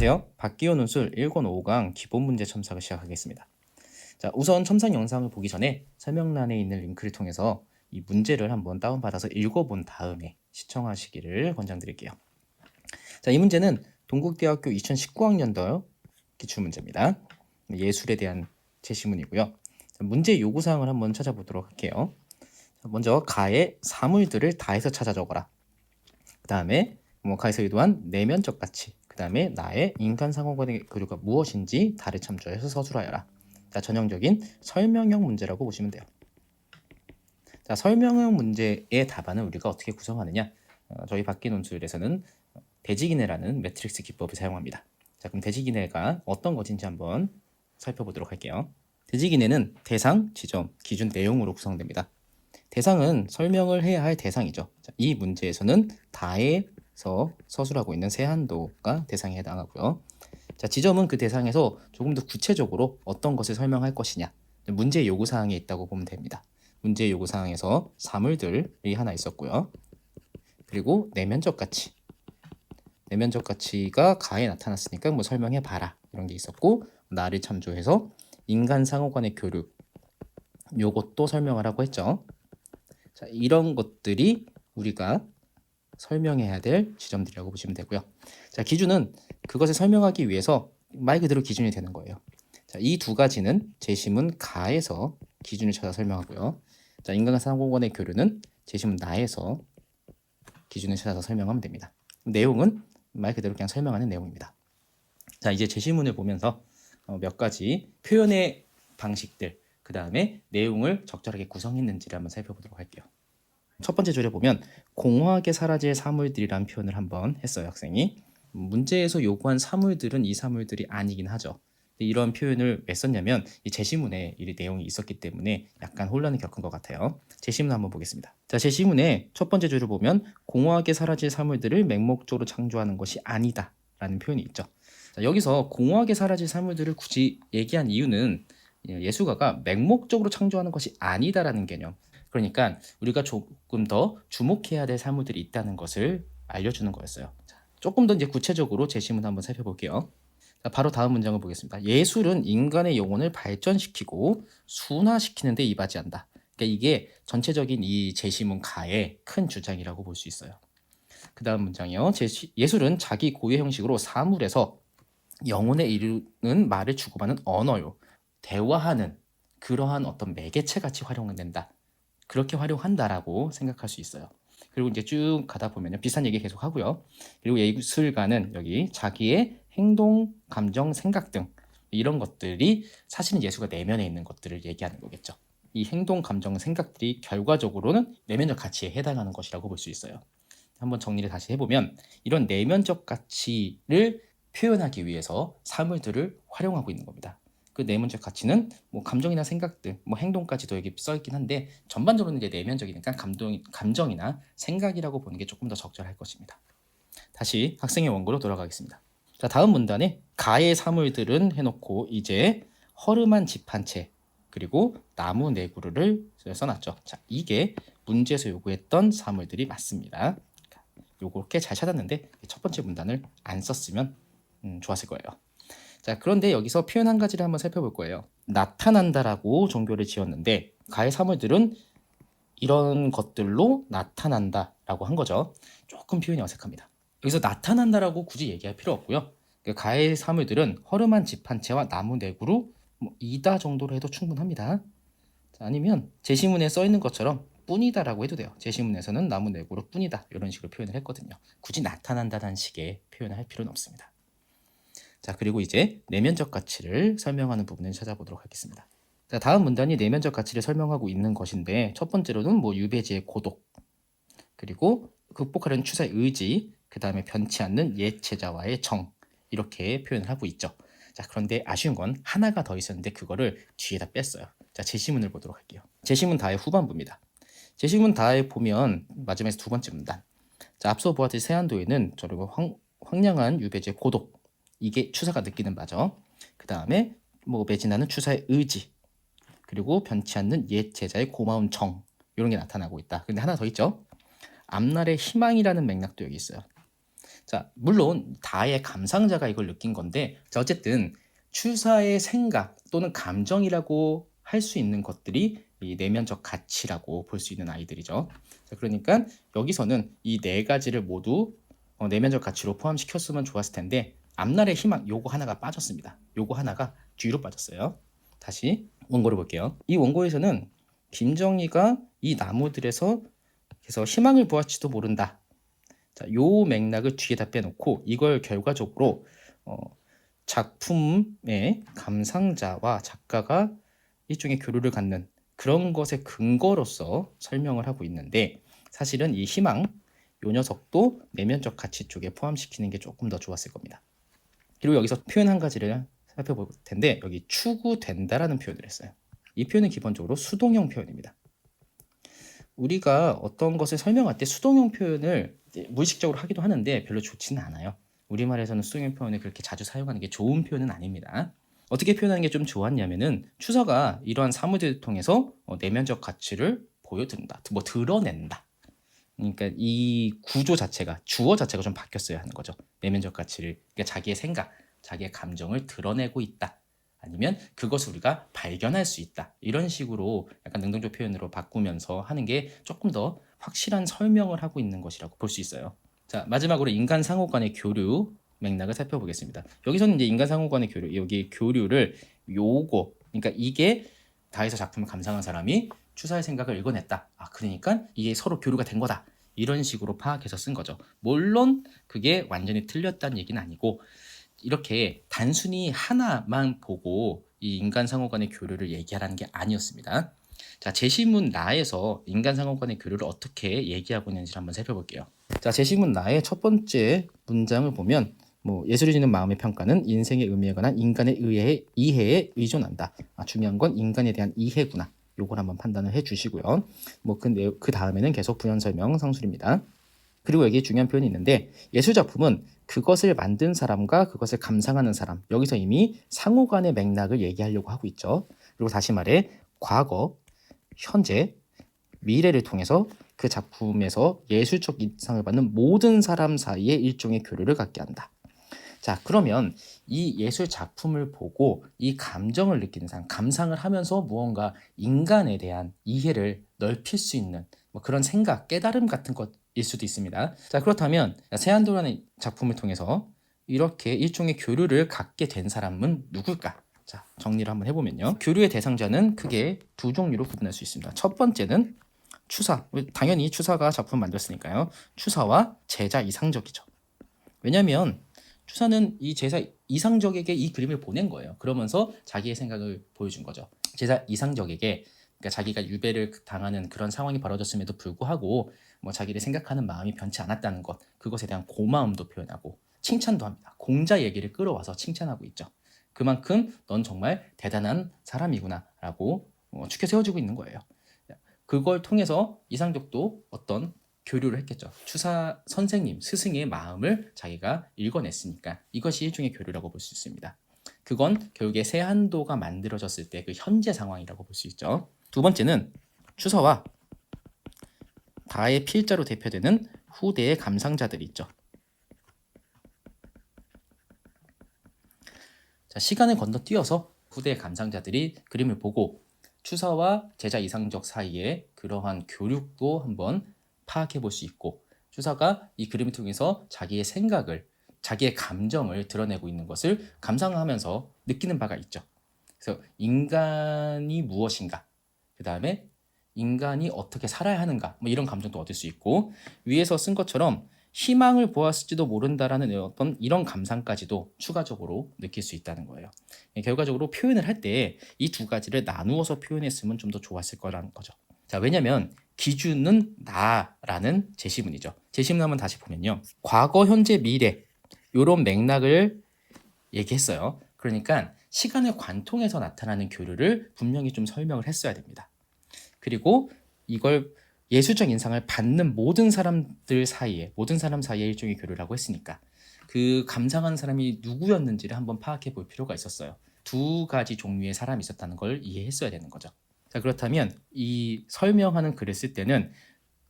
안녕하세요. 박기호 논술 1권 5강 기본 문제 첨삭을 시작하겠습니다. 자, 우선 첨삭 영상을 보기 전에 설명란에 있는 링크를 통해서 이 문제를 한번 다운받아서 읽어본 다음에 시청하시기를 권장드릴게요. 자, 이 문제는 동국대학교 2019학년도 기출 문제입니다. 예술에 대한 제시문이고요. 자, 문제 요구 사항을 한번 찾아보도록 할게요. 자, 먼저 가의 사물들을 다해서 찾아 적어라. 그 다음에 뭐 가에서 의도한 내면적 가치, 그 다음에 나의 인간 상호간의 교류가 무엇인지 달에 참조해서 서술하여라. 자, 전형적인 설명형 문제라고 보시면 돼요. 자, 설명형 문제의 답안은 우리가 어떻게 구성하느냐? 어, 저희 박기 논술에서는 대지기내라는 매트릭스 기법을 사용합니다. 자, 그럼 대지기내가 어떤 것인지 한번 살펴보도록 할게요. 대지기내는 대상, 지점, 기준, 내용으로 구성됩니다. 대상은 설명을 해야 할 대상이죠. 자, 이 문제에서는 다에 서 서술하고 있는 세한도가 대상에 해당하고요. 자, 지점은 그 대상에서 조금 더 구체적으로 어떤 것을 설명할 것이냐. 문제 요구 사항에 있다고 보면 됩니다. 문제 요구 사항에서 사물들이 하나 있었고요. 그리고 내면적 가치. 내면적 가치가 가에 나타났으니까 뭐 설명해 봐라. 이런 게 있었고 나를 참조해서 인간 상호 간의 교류 요것도 설명하라고 했죠. 자, 이런 것들이 우리가 설명해야 될 지점들이라고 보시면 되고요. 자, 기준은 그것을 설명하기 위해서 말 그대로 기준이 되는 거예요. 자, 이 두 가지는 제시문 가에서 기준을 찾아 설명하고요. 자, 인간과 상호간의 교류는 제시문 나에서 기준을 찾아서 설명하면 됩니다. 내용은 말 그대로 그냥 설명하는 내용입니다. 자, 이제 제시문을 보면서 어, 몇 가지 표현의 방식들, 그 다음에 내용을 적절하게 구성했는지를 한번 살펴보도록 할게요. 첫 번째 줄에 보면 공허하게 사라질 사물들이라는 표현을 한번 했어요, 학생이. 문제에서 요구한 사물들은 이 사물들이 아니긴 하죠. 이런 표현을 왜 썼냐면 이 제시문에 이 내용이 있었기 때문에 약간 혼란을 겪은 것 같아요. 제시문 한번 보겠습니다. 자, 제시문의 첫 번째 줄을 보면 공허하게 사라질 사물들을 맹목적으로 창조하는 것이 아니다 라는 표현이 있죠. 자, 여기서 공허하게 사라질 사물들을 굳이 얘기한 이유는 예수가가 맹목적으로 창조하는 것이 아니다라는 개념. 그러니까 우리가 조금 더 주목해야 될 사물들이 있다는 것을 알려주는 거였어요. 자, 조금 더 이제 구체적으로 제시문 한번 살펴볼게요. 자, 바로 다음 문장을 보겠습니다. 예술은 인간의 영혼을 발전시키고 순화시키는 데 이바지한다. 그러니까 이게 전체적인 이 제시문 가의 큰 주장이라고 볼 수 있어요. 그 다음 문장이요. 제시, 예술은 자기 고유의 형식으로 사물에서 영혼에 이르는 말을 주고받는 언어요. 대화하는 그러한 어떤 매개체 같이 활용된다. 그렇게 활용한다라고 생각할 수 있어요. 그리고 이제 쭉 가다 보면요. 비슷한 얘기 계속 하고요. 그리고 예술가는 여기 자기의 행동, 감정, 생각 등 이런 것들이 사실은 예술가 내면에 있는 것들을 얘기하는 거겠죠. 이 행동, 감정, 생각들이 결과적으로는 내면적 가치에 해당하는 것이라고 볼 수 있어요. 한번 정리를 다시 해보면 이런 내면적 가치를 표현하기 위해서 사물들을 활용하고 있는 겁니다. 그 내면적 가치는 뭐 감정이나 생각들, 뭐 행동까지도 여기 써 있긴 한데 전반적으로는 이제 내면적이니까 감동, 감정이나 생각이라고 보는 게 조금 더 적절할 것입니다. 다시 학생의 원고로 돌아가겠습니다. 자, 다음 문단에 가의 사물들은 해놓고 이제 허름한 집 한 채 그리고 나무 네 그루를 써놨죠. 자, 이게 문제에서 요구했던 사물들이 맞습니다. 요렇게 잘 찾았는데 첫 번째 문단을 안 썼으면 음, 좋았을 거예요. 자, 그런데 여기서 표현 한 가지를 한번 살펴볼 거예요. 나타난다라고 종교를 지었는데 가의 사물들은 이런 것들로 나타난다라고 한 거죠. 조금 표현이 어색합니다. 여기서 나타난다라고 굳이 얘기할 필요 없고요. 그 가의 사물들은 허름한 집 한 채와 나무 네 그루 뭐 이다 정도로 해도 충분합니다. 자, 아니면 제시문에 써 있는 것처럼 뿐이다라고 해도 돼요. 제시문에서는 나무 네 그루 뿐이다 이런 식으로 표현을 했거든요. 굳이 나타난다는 식의 표현을 할 필요는 없습니다. 자, 그리고 이제 내면적 가치를 설명하는 부분을 찾아보도록 하겠습니다. 자, 다음 문단이 내면적 가치를 설명하고 있는 것인데 첫 번째로는 뭐 유배지의 고독 그리고 극복하려는 추사의 의지 그 다음에 변치 않는 옛 제자와의 정 이렇게 표현을 하고 있죠. 자, 그런데 아쉬운 건 하나가 더 있었는데 그거를 뒤에다 뺐어요. 자, 제시문을 보도록 할게요. 제시문 다의 후반부입니다. 제시문 다에 보면 마지막에서 두 번째 문단. 자, 앞서 보았듯이 세안도에는 저리고 황, 황량한 유배지의 고독 이게 추사가 느끼는 바죠. 그 다음에 뭐 매진하는 추사의 의지 그리고 변치 않는 옛 제자의 고마운 정 이런 게 나타나고 있다. 근데 하나 더 있죠. 앞날의 희망이라는 맥락도 여기 있어요. 자, 물론 다의 감상자가 이걸 느낀 건데 자, 어쨌든 추사의 생각 또는 감정이라고 할 수 있는 것들이 이 내면적 가치라고 볼 수 있는 아이들이죠. 자, 그러니까 여기서는 이 네 가지를 모두 어, 내면적 가치로 포함시켰으면 좋았을 텐데 앞날의 희망 요거 하나가 빠졌습니다. 요거 하나가 뒤로 빠졌어요. 다시 원고를 볼게요. 이 원고에서는 김정희가 이 나무들에서 그래서 희망을 보았지도 모른다. 자, 요 맥락을 뒤에다 빼놓고 이걸 결과적으로 어, 작품의 감상자와 작가가 일종의 교류를 갖는 그런 것의 근거로서 설명을 하고 있는데 사실은 이 희망 요 녀석도 내면적 가치 쪽에 포함시키는 게 조금 더 좋았을 겁니다. 그리고 여기서 표현 한 가지를 살펴볼 텐데 여기 추구된다라는 표현을 했어요. 이 표현은 기본적으로 수동형 표현입니다. 우리가 어떤 것을 설명할 때 수동형 표현을 무의식적으로 하기도 하는데 별로 좋지는 않아요. 우리말에서는 수동형 표현을 그렇게 자주 사용하는 게 좋은 표현은 아닙니다. 어떻게 표현하는 게 좀 좋았냐면은 추사가 이러한 사무들을 통해서 어, 내면적 가치를 보여준다, 뭐 드러낸다. 그러니까 이 구조 자체가 주어 자체가 좀 바뀌었어야 하는 거죠. 내면적 가치를 그러니까 자기의 생각, 자기의 감정을 드러내고 있다. 아니면 그것을 우리가 발견할 수 있다. 이런 식으로 약간 능동적 표현으로 바꾸면서 하는 게 조금 더 확실한 설명을 하고 있는 것이라고 볼 수 있어요. 자, 마지막으로 인간 상호 간의 교류 맥락을 살펴보겠습니다. 여기서는 이제 인간 상호 간의 교류, 여기 교류를 요거, 그러니까 이게 다에서 작품을 감상한 사람이 추사의 생각을 읽어냈다. 아, 그러니까 이게 서로 교류가 된 거다. 이런 식으로 파악해서 쓴 거죠. 물론 그게 완전히 틀렸다는 얘기는 아니고 이렇게 단순히 하나만 보고 이 인간 상호 간의 교류를 얘기하라는 게 아니었습니다. 자, 제시문 나에서 인간 상호 간의 교류를 어떻게 얘기하고 있는지 한번 살펴볼게요. 자, 제시문 나의 첫 번째 문장을 보면 뭐 예술이 주는 마음의 평가는 인생의 의미에 관한 인간의 의해, 이해에 의존한다. 아, 중요한 건 인간에 대한 이해구나. 요걸 한번 판단을 해 주시고요. 뭐그 그 다음에는 계속 부연 설명 상술입니다. 그리고 여기 중요한 표현이 있는데 예술 작품은 그것을 만든 사람과 그것을 감상하는 사람 여기서 이미 상호 간의 맥락을 얘기하려고 하고 있죠. 그리고 다시 말해 과거, 현재, 미래를 통해서 그 작품에서 예술적 인상을 받는 모든 사람 사이에 일종의 교류를 갖게 한다. 자, 그러면 이 예술 작품을 보고 이 감정을 느끼는 사람, 감상을 하면서 무언가 인간에 대한 이해를 넓힐 수 있는 뭐 그런 생각, 깨달음 같은 것일 수도 있습니다. 자, 그렇다면 세안도라는 작품을 통해서 이렇게 일종의 교류를 갖게 된 사람은 누굴까? 자, 정리를 한번 해보면요. 교류의 대상자는 크게 두 종류로 구분할 수 있습니다. 첫 번째는 추사. 당연히 추사가 작품 만들었으니까요. 추사와 제자 이상적이죠. 왜냐하면 추사는 이 제자 이상적에게 이 그림을 보낸 거예요. 그러면서 자기의 생각을 보여준 거죠. 제자 이상적에게 그러니까 자기가 유배를 당하는 그런 상황이 벌어졌음에도 불구하고 뭐 자기를 생각하는 마음이 변치 않았다는 것 그것에 대한 고마움도 표현하고 칭찬도 합니다. 공자 얘기를 끌어와서 칭찬하고 있죠. 그만큼 넌 정말 대단한 사람이구나라고 어, 축혀 세워지고 있는 거예요. 그걸 통해서 이상적도 어떤 교류를 했겠죠. 추사 선생님, 스승의 마음을 자기가 읽어냈으니까 이것이 일종의 교류라고 볼 수 있습니다. 그건 결국에 세한도가 만들어졌을 때 그 현재 상황이라고 볼 수 있죠. 두 번째는 추서와 다의 필자로 대표되는 후대의 감상자들이 있죠. 자, 시간을 건너뛰어서 후대의 감상자들이 그림을 보고 추사와 제자 이상적 사이에 그러한 교육도 한번 파악해 볼 수 있고 추사가 이 그림을 통해서 자기의 생각을 자기의 감정을 드러내고 있는 것을 감상하면서 느끼는 바가 있죠. 그래서 인간이 무엇인가, 그 다음에 인간이 어떻게 살아야 하는가, 뭐 이런 감정도 얻을 수 있고 위에서 쓴 것처럼 희망을 보았을지도 모른다라는 어떤 이런 감상까지도 추가적으로 느낄 수 있다는 거예요. 예, 결과적으로 표현을 할 때 이 두 가지를 나누어서 표현했으면 좀 더 좋았을 거라는 거죠. 자, 왜냐면 기준은 나라는 제시문이죠. 제시문 한번 다시 보면요. 과거, 현재, 미래 요런 맥락을 얘기했어요. 그러니까 시간을 관통해서 나타나는 교류를 분명히 좀 설명을 했어야 됩니다. 그리고 이걸 예술적 인상을 받는 모든 사람들 사이에 모든 사람 사이에 일종의 교류라고 했으니까 그 감상하는 사람이 누구였는지를 한번 파악해 볼 필요가 있었어요. 두 가지 종류의 사람이 있었다는 걸 이해했어야 되는 거죠. 자, 그렇다면 이 설명하는 글을 쓸 때는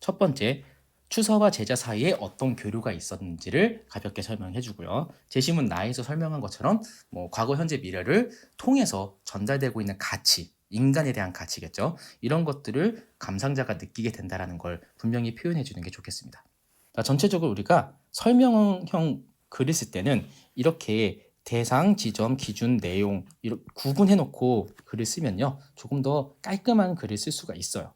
첫 번째 추서와 제자 사이에 어떤 교류가 있었는지를 가볍게 설명해 주고요. 제시문 나에서 설명한 것처럼 뭐 과거, 현재, 미래를 통해서 전달되고 있는 가치, 인간에 대한 가치겠죠. 이런 것들을 감상자가 느끼게 된다라는 걸 분명히 표현해 주는 게 좋겠습니다. 자, 전체적으로 우리가 설명형 글을 쓸 때는 이렇게 대상, 지점, 기준, 내용 구분해 놓고 글을 쓰면요. 조금 더 깔끔한 글을 쓸 수가 있어요.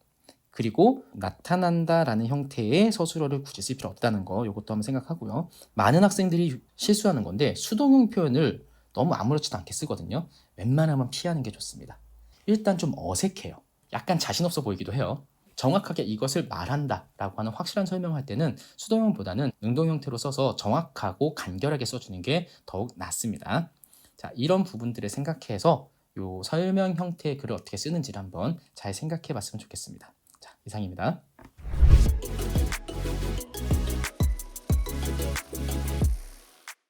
그리고 나타난다라는 형태의 서술어를 굳이 쓸 필요 없다는 거 이것도 한번 생각하고요. 많은 학생들이 실수하는 건데 수동형 표현을 너무 아무렇지도 않게 쓰거든요. 웬만하면 피하는 게 좋습니다. 일단 좀 어색해요. 약간 자신 없어 보이기도 해요. 정확하게 이것을 말한다라고 하는 확실한 설명할 때는 수동형보다는 능동 형태로 써서 정확하고 간결하게 써주는 게 더욱 낫습니다. 자, 이런 부분들을 생각해서 요 설명 형태의 글을 어떻게 쓰는지를 한번 잘 생각해 봤으면 좋겠습니다. 자, 이상입니다.